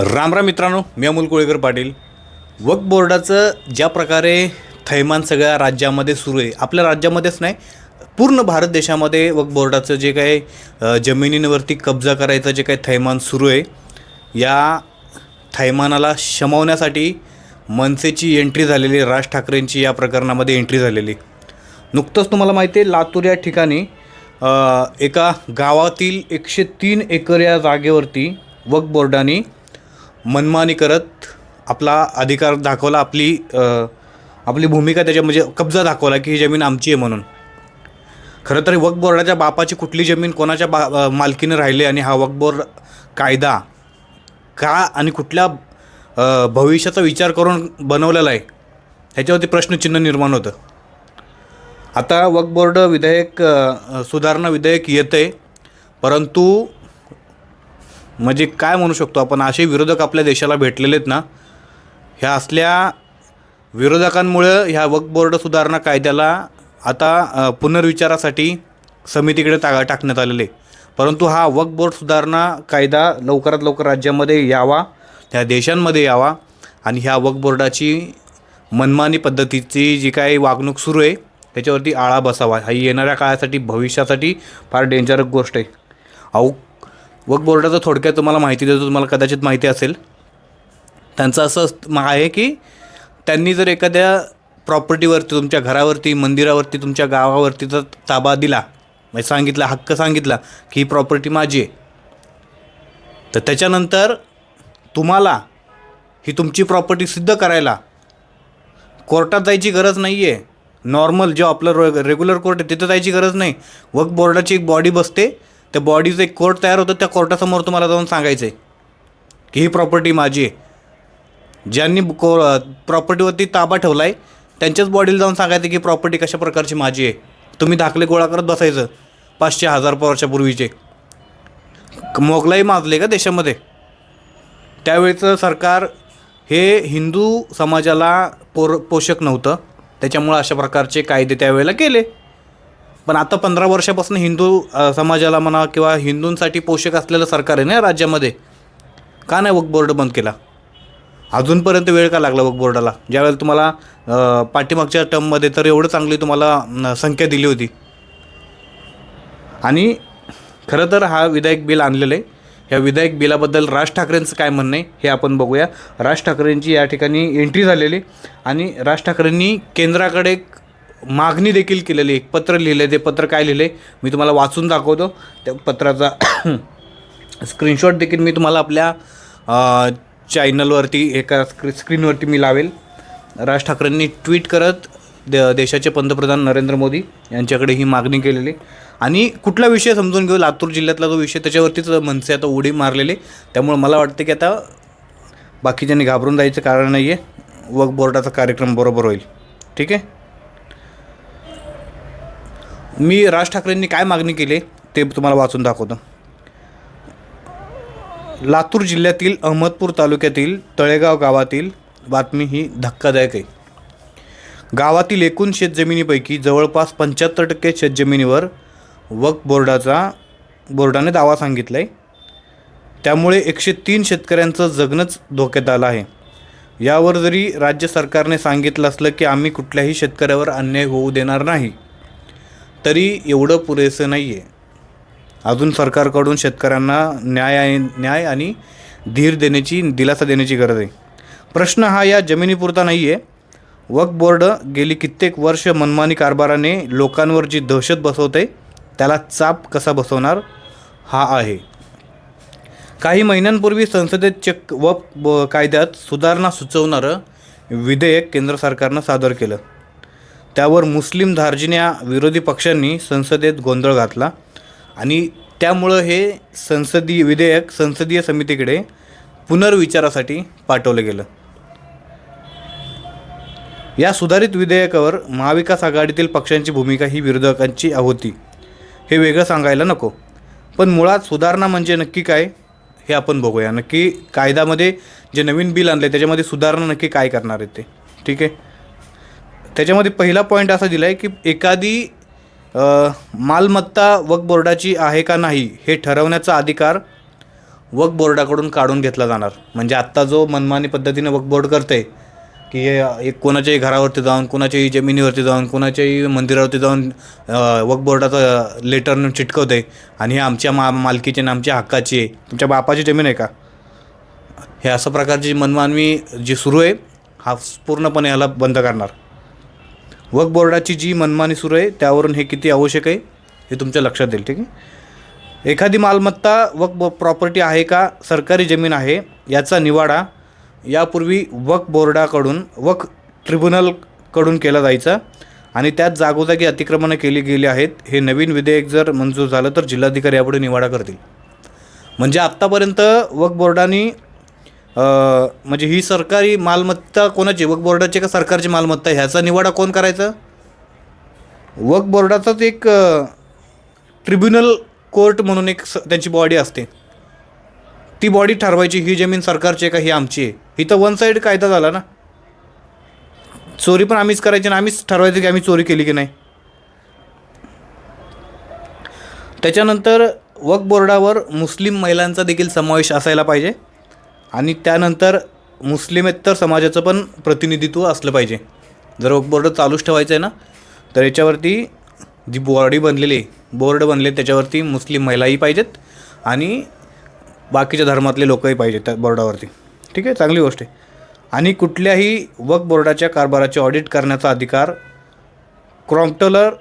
राम राम मित्रांनो मी अमोल कोळेकर पाटील. वक्फ बोर्डाचं ज्या प्रकारे थैमान सगळ्या राज्यामध्ये सुरू आहे आपल्या राज्यामध्येच नाही पूर्ण भारत देशामध्ये वक्फ बोर्डाचं जे काही जमिनींवरती कब्जा करायचं जे काही थैमान सुरू आहे या थैमानाला शमवण्यासाठी मनसेची एंट्री झालेली राज ठाकरेंची या प्रकरणामध्ये एंट्री झालेली नुकतंच तुम्हाला माहिती आहे लातूर या ठिकाणी एका गावातील एकशे तीन एकर या जागेवरती वक्फ बोर्डाने मनमानी करत आपला अधिकार दाखवला आपली आपली भूमिका त्याच्या म्हणजे कब्जा दाखवला की ही जमीन आमची आहे म्हणून. खरं तर वक्फ बोर्डाच्या बापाची कुठली जमीन कोणाच्या बा मालकीनं मालकीने राहिली आणि हा वक्फ बोर्ड कायदा का आणि कुठल्या भविष्याचा विचार करून बनवलेला आहे ह्याच्यावरती प्रश्नचिन्ह निर्माण होतं. आता वक्फ बोर्ड विधेयक सुधारणा विधेयक येतं आहे परंतु म्हणजे काय म्हणू शकतो आपण? असे विरोधक आपल्या देशाला भेटलेले आहेत ना ह्या असल्या विरोधकांमुळं ह्या वक्फ बोर्ड सुधारणा कायद्याला आता पुनर्विचारासाठी समितीकडे टा टाकण्यात आलेले. आहे. परंतु हा वक्फ बोर्ड सुधारणा कायदा लवकरात लवकर राज्यामध्ये यावा ह्या देशांमध्ये यावा आणि ह्या वक्फ बोर्डाची मनमानी पद्धतीची जी काही वागणूक सुरू आहे त्याच्यावरती आळा बसावा. ही येणाऱ्या काळासाठी भविष्यासाठी फार डेंजरस गोष्ट आहे. अहो वकबोर्डाचं बोर्डाचं थोडक्यात तुम्हाला माहिती देतो तुम्हाला कदाचित माहिती असेल. त्यांचं असं आहे की त्यांनी जर एखाद्या प्रॉपर्टीवरती तुमच्या घरावरती मंदिरावरती तुमच्या गावावरती जर ताबा दिला म्हणजे सांगितला हक्क सांगितला की ही प्रॉपर्टी माझी आहे तर त्याच्यानंतर तुम्हाला ही तुमची प्रॉपर्टी सिद्ध करायला कोर्टात जायची गरज नाही आहे नॉर्मल जो आपलं रेग्युलर कोर्ट आहे तिथं जायची गरज नाही. वक बोर्डाची एक बॉडी बसते त्या बॉडीचं एक कोर्ट तयार होतं त्या कोर्टासमोर तुम्हाला जाऊन सांगायचं आहे की ही प्रॉपर्टी माझी आहे. ज्यांनी को प्रॉपर्टीवरती ताबा ठेवला आहे त्यांच्याच बॉडीला जाऊन सांगायचं की प्रॉपर्टी कशा प्रकारची माझी आहे. तुम्ही दाखले गोळा करत बसायचं पाचशे हजार वर्षापूर्वीचे. मोगलाई माजले का देशामध्ये? त्यावेळचं सरकार हे हिंदू समाजाला पोर पोषक नव्हतं. त्याच्यामुळं अशा प्रकारचे कायदे त्यावेळेला केले. पण आता पंधरा वर्षापासून हिंदू समाजाला म्हणा किंवा हिंदूंसाठी पोषक असलेलं सरकार आहे ना राज्यामध्ये? का नाही वक बोर्ड बंद केला? अजूनपर्यंत वेळ का लागला वक बोर्डाला? ज्यावेळेला तुम्हाला पाठीमागच्या टर्ममध्ये तर एवढं चांगली तुम्हाला संख्या दिली होती. आणि खरं तर हा विधायक बिल आणलेलं आहे. ह्या विधायक बिलाबद्दल राज ठाकरेंचं काय म्हणणं आहे हे आपण बघूया. राज ठाकरेंची या ठिकाणी एंट्री झालेली आणि राज ठाकरेंनी केंद्राकडे एक मागणी देखील केलेली एक पत्र लिहिलं ते पत्र काय लिहिलं मी तुम्हाला वाचून दाखवतो. त्या पत्राचा स्क्रीनशॉट देखील मी तुम्हाला आपल्या चॅनलवरती एका स्क्री स्क्रीनवरती मी लावेल. राज ठाकरेंनी ट्विट करत द देशाचे पंतप्रधान नरेंद्र मोदी यांच्याकडे ही मागणी केलेली. आणि कुठला विषय समजून घेऊ लातूर जिल्ह्यातला जो विषय त्याच्यावरतीच मनसे आता उडी मारलेली. त्यामुळे मला वाटतं की आता बाकीच्यांनी घाबरून जायचं कारण नाही आहे वक बोर्डाचा कार्यक्रम बरोबर होईल. ठीक आहे? मी राज ठाकरेंनी काय मागणी केली ते तुम्हाला वाचून दाखवतो. लातूर जिल्ह्यातील अहमदपूर तालुक्यातील तळेगाव गावातील बातमी ही धक्कादायक आहे. गावातील एकूण शेतजमिनीपैकी जवळपास पंच्याहत्तर टक्के शेतजमिनीवर वक्फ बोर्डाचा बोर्डाने दावा सांगितला आहे त्यामुळे एकशे तीन शेतकऱ्यांचं जगणंच धोक्यात आलं आहे. यावर जरी राज्य सरकारने सांगितलं असलं की आम्ही कुठल्याही शेतकऱ्यावर अन्याय होऊ देणार नाही तरी एवढं पुरेसं नाही आहे अजून सरकारकडून शेतकऱ्यांना न्याय आणि न्याय आणि धीर देण्याची दिलासा देण्याची गरज आहे. प्रश्न हा या जमिनीपुरता नाही आहे वक्फ बोर्ड गेली कित्येक वर्ष मनमानी कारभाराने लोकांवर जी दहशत बसवते त्याला चाप कसा बसवणार? हा आहे. काही महिन्यांपूर्वी संसदेत चेक वक्फ ब- कायद्यात सुधारणा सुचवणारं विधेयक केंद्र सरकारनं सादर केलं. त्यावर मुस्लिम धार्जिन्या विरोधी पक्षांनी संसदेत गोंधळ घातला आणि त्यामुळं हे संसदीय विधेयक संसदीय समितीकडे पुनर्विचारासाठी पाठवलं गेलं. या सुधारित विधेयकावर महाविकास आघाडीतील पक्षांची भूमिका ही विरोधकांची होती. हे वेगळं सांगायला नको. पण मुळात सुधारणा म्हणजे नक्की काय हे आपण बघूया. नक्की कायद्यामध्ये जे नवीन बिल आणलं आहे त्याच्यामध्ये सुधारणा नक्की काय करणार आहे ते. ठीक आहे? त्याच्यामध्ये पहिला पॉईंट असा दिला आहे की एखादी मालमत्ता वक्फ बोर्डाची आहे का नाही हे ठरवण्याचा अधिकार वक बोर्डाकडून काढून घेतला जाणार. म्हणजे आत्ता जो मनमानी पद्धतीने वक बोर्ड करते की हे एक कोणाच्याही घरावरती जाऊन कोणाच्याही जमिनीवरती जाऊन कोणाच्याही मंदिरावरती जाऊन अ, वक बोर्डाचं लेटर चिटकवते आणि हे आमच्या मा मालकीचे आणि आमच्या हक्काची आहे. तुमच्या बापाची जमीन आहे का? हे असं प्रकारची मनमानवी जी सुरू आहे हा पूर्णपणे याला बंद करणार. वक बोर्डाची जी मनमानी सुरू आहे त्यावरून हे किती आवश्यक आहे हे तुमच्या लक्षात येईल ठीक आहे? एखादी मालमत्ता वक प्रॉपर्टी आहे का सरकारी जमीन आहे याचा निवाडा यापूर्वी वक बोर्डाकडून वक ट्रिब्युनलकडून केला जायचा आणि त्यात जागोजागी अतिक्रमणं केली गेली आहेत हे नवीन विधेयक जर मंजूर झालं तर जिल्हाधिकारी यापुढे निवाडा करतील. म्हणजे आत्तापर्यंत वक बोर्डाने म्हणजे ही सरकारी मालमत्ता कोणाची? वक बोर्डाची का सरकारची मालमत्ता ह्याचा निवाडा कोण करायचा? वक्फ बोर्डाचाच एक ट्रिब्युनल कोर्ट म्हणून एक स त्यांची बॉडी असते. ती बॉडी ठरवायची ही जमीन सरकारची आहे का ही आमची आहे. ही तर वन साईड कायदा झाला ना. चोरी पण आम्हीच करायची आणि आम्हीच ठरवायचं की आम्ही चोरी केली की नाही. त्याच्यानंतर वक्फ बोर्डावर मुस्लिम महिलांचा देखील समावेश असायला पाहिजे. आणि त्यानंतर मुस्लिमेत्तर समाजाचं पण प्रतिनिधित्व असलं पाहिजे. जर वक बोर्ड चालूच ठेवायचं आहे ना तर याच्यावरती जी बॉडी बनलेली आहे बोर्ड बनले त्याच्यावरती मुस्लिम महिलाही पाहिजेत आणि बाकीच्या धर्मातले लोकही पाहिजेत त्या बोर्डावरती ठीक आहे? चांगली गोष्ट आहे. आणि कुठल्याही वक बोर्डाच्या कारभाराचे ऑडिट करण्याचा अधिकार क्रॉम्प्टलर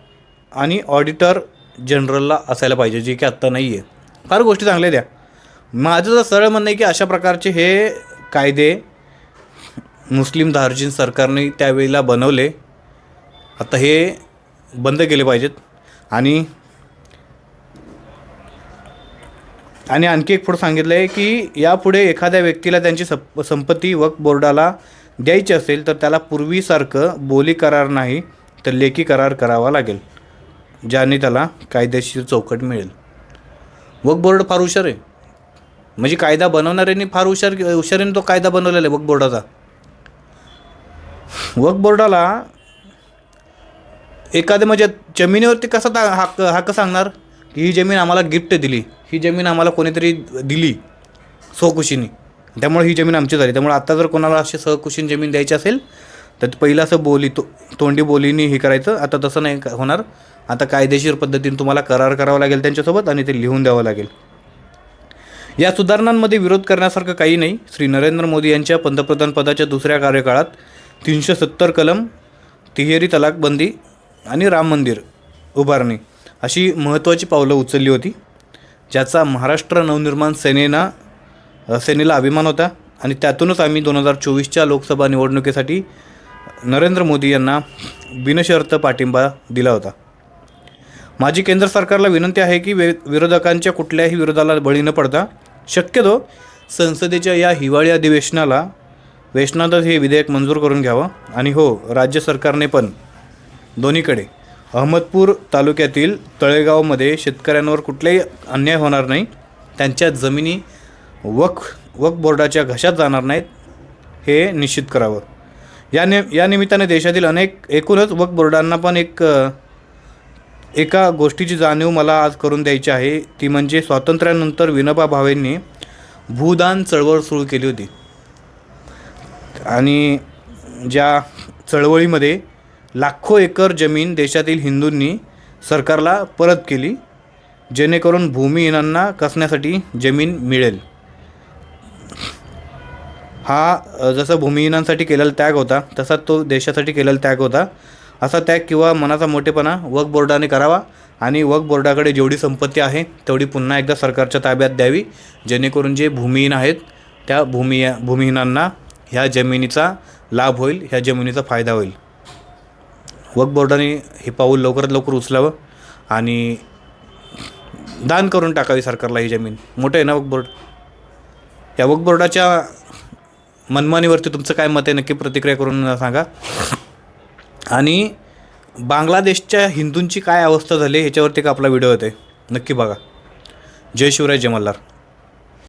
आणि ऑडिटर जनरलला असायला पाहिजे जे की आत्ता नाही आहे फार गोष्टी चांगल्या द्या माझं तर सरळ म्हणणं आहे की अशा प्रकारचे हे कायदे मुस्लिम धार्जिन सरकारने त्यावेळेला बनवले. आता हे बंद केले पाहिजेत. आणि आणि आणखी एक पुढं सांगितलं आहे की यापुढे एखाद्या व्यक्तीला त्यांची सप संपत्ती वक बोर्डाला द्यायची असेल तर त्याला पूर्वीसारखं बोली करार नाही तर लेखी करार करावा लागेल ज्याने त्याला कायदेशीर चौकट मिळेल. वक बोर्ड फार हुशार आहे. म्हणजे कायदा बनवणाऱ्यांनी फार हुशार हुशारीने तो कायदा बनवलेला आहे वक्फ बोर्डाचा वक्फ बोर्डाला एखाद्या म्हणजे जमिनीवरती कसा ता हक्क हक्क सांगणार? की ही जमीन आम्हाला गिफ्ट दिली. ही जमीन आम्हाला कोणीतरी दिली सहकुशीनी. त्यामुळे ही जमीन आमची झाली. त्यामुळे आता जर कोणाला अशी सहकुशीन जमीन द्यायची असेल तर पहिलं असं बोली तो तोंडी बोलीने हे करायचं. आता तसं नाही का- होणार. आता कायदेशीर पद्धतीने तुम्हाला करार करावा लागेल त्यांच्यासोबत आणि ते लिहून द्यावं लागेल. या सुधारणांमध्ये विरोध करण्यासारखं काही नाही. श्री नरेंद्र मोदी यांच्या पंतप्रधान पदाच्या दुसऱ्या कार्यकाळात तीनशे सत्तर कलम तिहेरी तलाकबंदी आणि राम मंदिर उभारणी अशी महत्त्वाची पावलं उचलली होती. ज्याचा महाराष्ट्र नवनिर्माण सेनेना सेनेला अभिमान होता आणि त्यातूनच आम्ही दोन हजार चोवीसच्या लोकसभा निवडणुकीसाठी नरेंद्र मोदी यांना बिनशर्त पाठिंबा दिला होता. माझी केंद्र सरकारला विनंती आहे की वे विरोधकांच्या कुठल्याही विरोधाला बळी न पडता शक्यतो संसदेच्या या हिवाळी अधिवेशनाला वेशनातच हे विधेयक मंजूर करून घ्यावं. आणि हो राज्य सरकारने पण दोन्हीकडे अहमदपूर तालुक्यातील तळेगावमध्ये शेतकऱ्यांवर कुठलाही अन्याय होणार नाही. त्यांच्या जमिनी वक्फ वक बोर्डाच्या घशात जाणार नाहीत हे निश्चित करावं. या नि या निमित्ताने देशातील अनेक एकूणच वक बोर्डांना पण एक एका गोष्टीची जाणीव मला आज करून द्यायची आहे. ती म्हणजे स्वातंत्र्यानंतर विनोबा भावेंनी भूदान चळवळ सुरू केली होती. आणि ज्या चळवळीमध्ये लाखो एकर जमीन देशातील हिंदूंनी सरकारला परत केली जेणेकरून भूमिहीनांना कसण्यासाठी जमीन मिळेल. हा जसा भूमिहीनांसाठी केलेला त्याग होता तसा तो देशासाठी केलेला त्याग होता. असा त्याग किंवा मनाचा मोठेपणा वक बोर्डाने करावा आणि वक बोर्डाकडे जेवढी संपत्ती आहे तेवढी पुन्हा एकदा सरकारच्या ताब्यात द्यावी. जेणेकरून जे भूमिहीन आहेत त्या भूमी भूमिहीनांना ह्या जमिनीचा लाभ होईल ह्या जमिनीचा फायदा होईल. वक बोर्डाने हे पाऊल लवकरात लवकर उचलावं आणि दान करून टाकावी सरकारला ही जमीन. मोठं आहे ना वक बोर्ड? या वक बोर्डाच्या मनमानीवरती तुमचं काय मत आहे? नक्की प्रतिक्रिया करून सांगा. आणि बांगलादेशच्या हिंदूंची काय अवस्था झाली ह्याच्यावरती एक आपला व्हिडिओ होते नक्की बघा. जय शिवराय जय मल्हार.